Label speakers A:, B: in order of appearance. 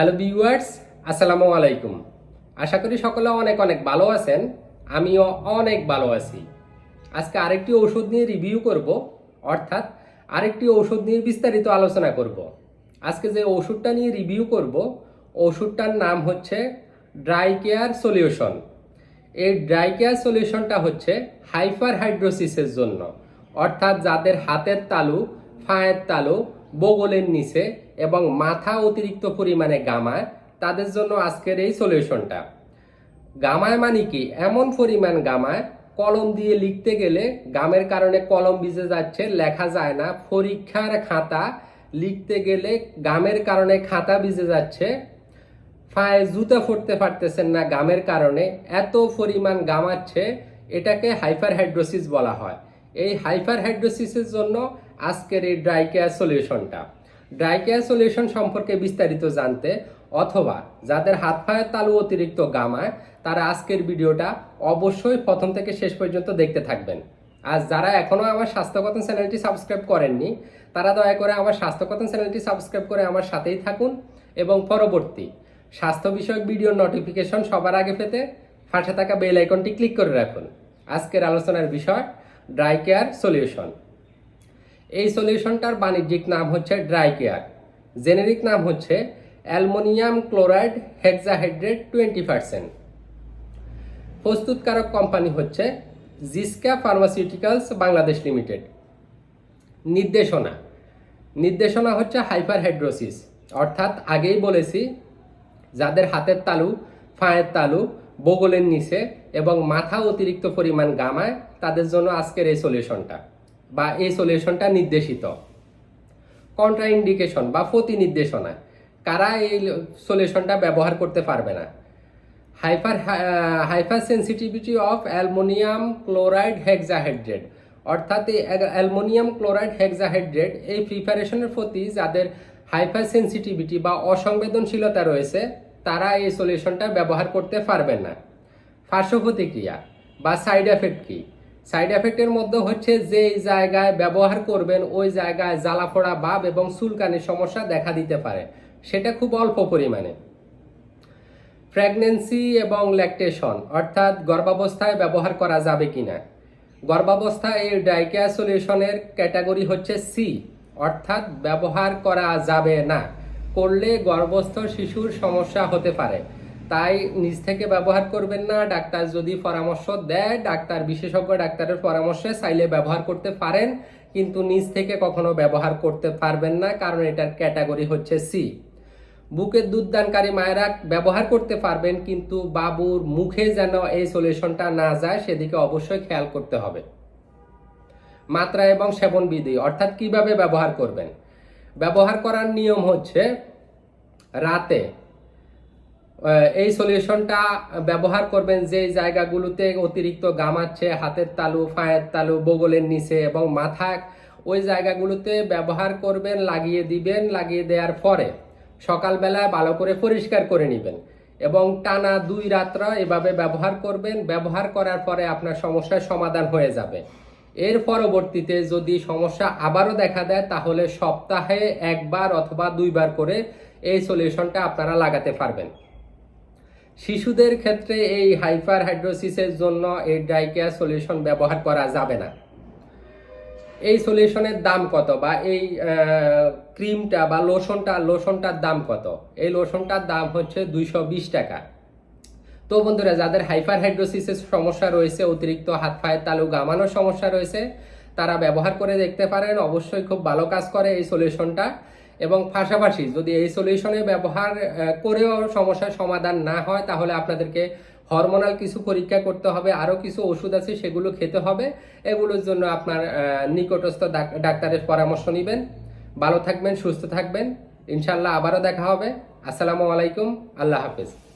A: Hello viewers আসসালামু আলাইকুম। আশা করি সকলে অনেক অনেক ভালো আছেন, আমিও অনেক ভালো আছি। আজকে আরেকটি ওষুধ নিয়ে রিভিউ করব, অর্থাৎ আরেকটি ওষুধ নিয়ে বিস্তারিত আলোচনা করব। আজকে যে ওষুধটা নিয়ে রিভিউ করব, ওষুধটার নাম হচ্ছে ড্রাই কেয়ার সলিউশন এই ড্রাই কেয়ার সলিউশনটা হচ্ছে হাইপার হাইড্রোসিসের জন্য, অর্থাৎ যাদের হাতের তালু, ফায়ের তালু বগলের নিচে এবং মাথা অতিরিক্ত পরিমাণে গামায় তাদের জন্য আজকের এই সলিউশনটা। গামায় মানে কি? এমন পরিমাণ গামায় কলম দিয়ে লিখতে গেলে গামের কারণে কলম ভিজে যাচ্ছে, লেখা যায় না। পরীক্ষার খাতা লিখতে গেলে গামের কারণে খাতা ভিজে যাচ্ছে। পায়ে জুতা ফুটতে পারতেছেন না গামের কারণে। এত পরিমাণ গামাচ্ছে, এটাকে হাইপার হাইড্রোসিস বলা হয়। এই হাইপার হাইড্রোসিসের জন্য আজকের এই ড্রাই কেয়ার সলিউশনটা। ড্রাই কেয়ার সলিউশন সম্পর্কে বিস্তারিত জানতে অথবা যাদের হাত পায়ের তালু অতিরিক্ত গামায়, তারা আজকের ভিডিওটা অবশ্যই প্রথম থেকে শেষ পর্যন্ত দেখতে থাকবেন। আর যারা এখনও আমার স্বাস্থ্যকথন চ্যানেলটি সাবস্ক্রাইব করেননি, তারা দয়া করে আমার স্বাস্থ্যকথন চ্যানেলটি সাবস্ক্রাইব করে আমার সাথেই থাকুন এবং পরবর্তী স্বাস্থ্য বিষয়ক ভিডিও নোটিফিকেশন সবার আগে পেতে পাশে থাকা বেল আইকনটি ক্লিক করে রাখুন। আজকের আলোচনার বিষয় ড্রাই কেয়ার সলিউশন এই সলিউশনটার বাণিজ্যিক নাম হচ্ছে ড্রাই কেয়ার জেনেরিক নাম হচ্ছে aluminium chloride hexahydrate twenty percent প্রস্তুতকারক কোম্পানি হচ্ছে জিসকা ফার্মাসিউটিক্যালস বাংলাদেশ লিমিটেড। নির্দেশনা। নির্দেশনা হচ্ছে হাইপার হাইড্রোসিস অর্থাৎ আগেই বলেছি, যাদের হাতের তালু, ফায়ের তালু বগলের নিচে এবং মাথা অতিরিক্ত পরিমাণ গামায় তাদের জন্য আজকের এই সলিউশনটা বা এই সলিউশনটা নির্দেশিত। কন্ট্রা ইন্ডিকেশন বা প্রতি নির্দেশনা কারা এই সলিউশনটা ব্যবহার করতে পারবে না? Hyper hypersensitivity of aluminium chloride hexahydrate অর্থাৎ এই অ্যালমোনিয়াম ক্লোরাইড হেক্সাহাইড্রেট এই প্রিপারেশনের প্রতি যাদের হাইপার সেন্সিটিভিটি বা অসংবেদনশীলতা রয়েছে তারা এই সলিউশনটা ব্যবহার করতে পারবেন না। পার্শ্ব প্রতিক্রিয়া বা সাইড এফেক্ট কি? সাইড এফেক্টের মধ্যে হচ্ছে যে জায়গায় ব্যবহার করবেন, ওই জায়গায় জ্বালা পোড়া ভাব এবং চুলকানির সমস্যা দেখা দিতে পারে। সেটা খুব অল্প পরিমাণে। প্রেগনেন্সি এবং ল্যাকটেশন অর্থাৎ গর্ভাবস্থায় ব্যবহার করা যাবে কিনা? গর্ভাবস্থায় এই ডাইকেয়া সলিউশনের ক্যাটাগরি হচ্ছে সি অর্থাৎ ব্যবহার করা যাবে না। করলে গর্ভস্থ শিশুর সমস্যা হতে পারে। তাই নিজ থেকে ব্যবহার করবেন না। ডাক্তার যদি পরামর্শ দেয়, ডাক্তার বিশেষজ্ঞ ডাক্তারের পরামর্শে চাইলে ব্যবহার করতে পারেন, কিন্তু নিজ থেকে কখনো ব্যবহার করতে পারবেন না, কারণ এটার ক্যাটাগরি হচ্ছে সি বুকের দুধদানকারী মায়েরা ব্যবহার করতে পারবেন, কিন্তু বাবুর মুখে যেন এই সলিউশনটা না যায়, সেদিকে অবশ্যই খেয়াল করতে হবে। মাত্রা এবং সেবন বিধি অর্থাৎ কীভাবে ব্যবহার করবেন? ব্যবহার করার নিয়ম হচ্ছে রাতে এই সলিউশনটা ব্যবহার করবেন যে জায়গাগুলোতে অতিরিক্ত গামাচ্ছে হাতের তালু ফায়ের তালু, বগলের নিচে এবং মাথা ওই জায়গাগুলোতে ব্যবহার করবেন, লাগিয়ে দিবেন, লাগিয়ে দেওয়ার পরে সকালবেলায় ভালো করে পরিষ্কার করে নেবেন এবং টানা দুই রাত্র এভাবে ব্যবহার করবেন। ব্যবহার করার পরে আপনার সমস্যার সমাধান হয়ে যাবে। এর পরবর্তীতে যদি সমস্যা আবারও দেখা দেয়, তাহলে সপ্তাহে একবার অথবা দুইবার করে এই সলিউশনটা আপনারা লাগাতে পারবেন। শিশুদের ক্ষেত্রে এই হাইপার হাইড্রোসিসের জন্য এই ড্রাইকেয়ার সলিউশন ব্যবহার করা যাবে না। এই সলিউশনের দাম কত বা এই ক্রিমটা বা লোশনটা, লোশনটার দাম কত? এই লোশনটার দাম হচ্ছে দুইশো বিশ টাকা। তো বন্ধুরা, যাদের হাইপার হাইড্রোসিসের সমস্যা রয়েছে, অতিরিক্ত হাত পায়ের তালু গামানোর সমস্যা রয়েছে, তারা ব্যবহার করে দেখতে পারেন, অবশ্যই খুব ভালো কাজ করে এই সলিউশনটা। এবং পাশাপাশি যদি এই সলিউশনে ব্যবহার করেও সমস্যার সমাধান না হয়, তাহলে আপনাদেরকে হরমোনাল কিছু পরীক্ষা করতে হবে, আরও কিছু ওষুধ আছে, সেগুলো খেতে হবে। এগুলোর জন্য আপনার নিকটস্থ ডাক্তারের পরামর্শ নেবেন। ভালো থাকবেন, সুস্থ থাকবেন। ইনশাল্লাহ আবারও দেখা হবে। আসসালামু আলাইকুম, আল্লাহ হাফেজ।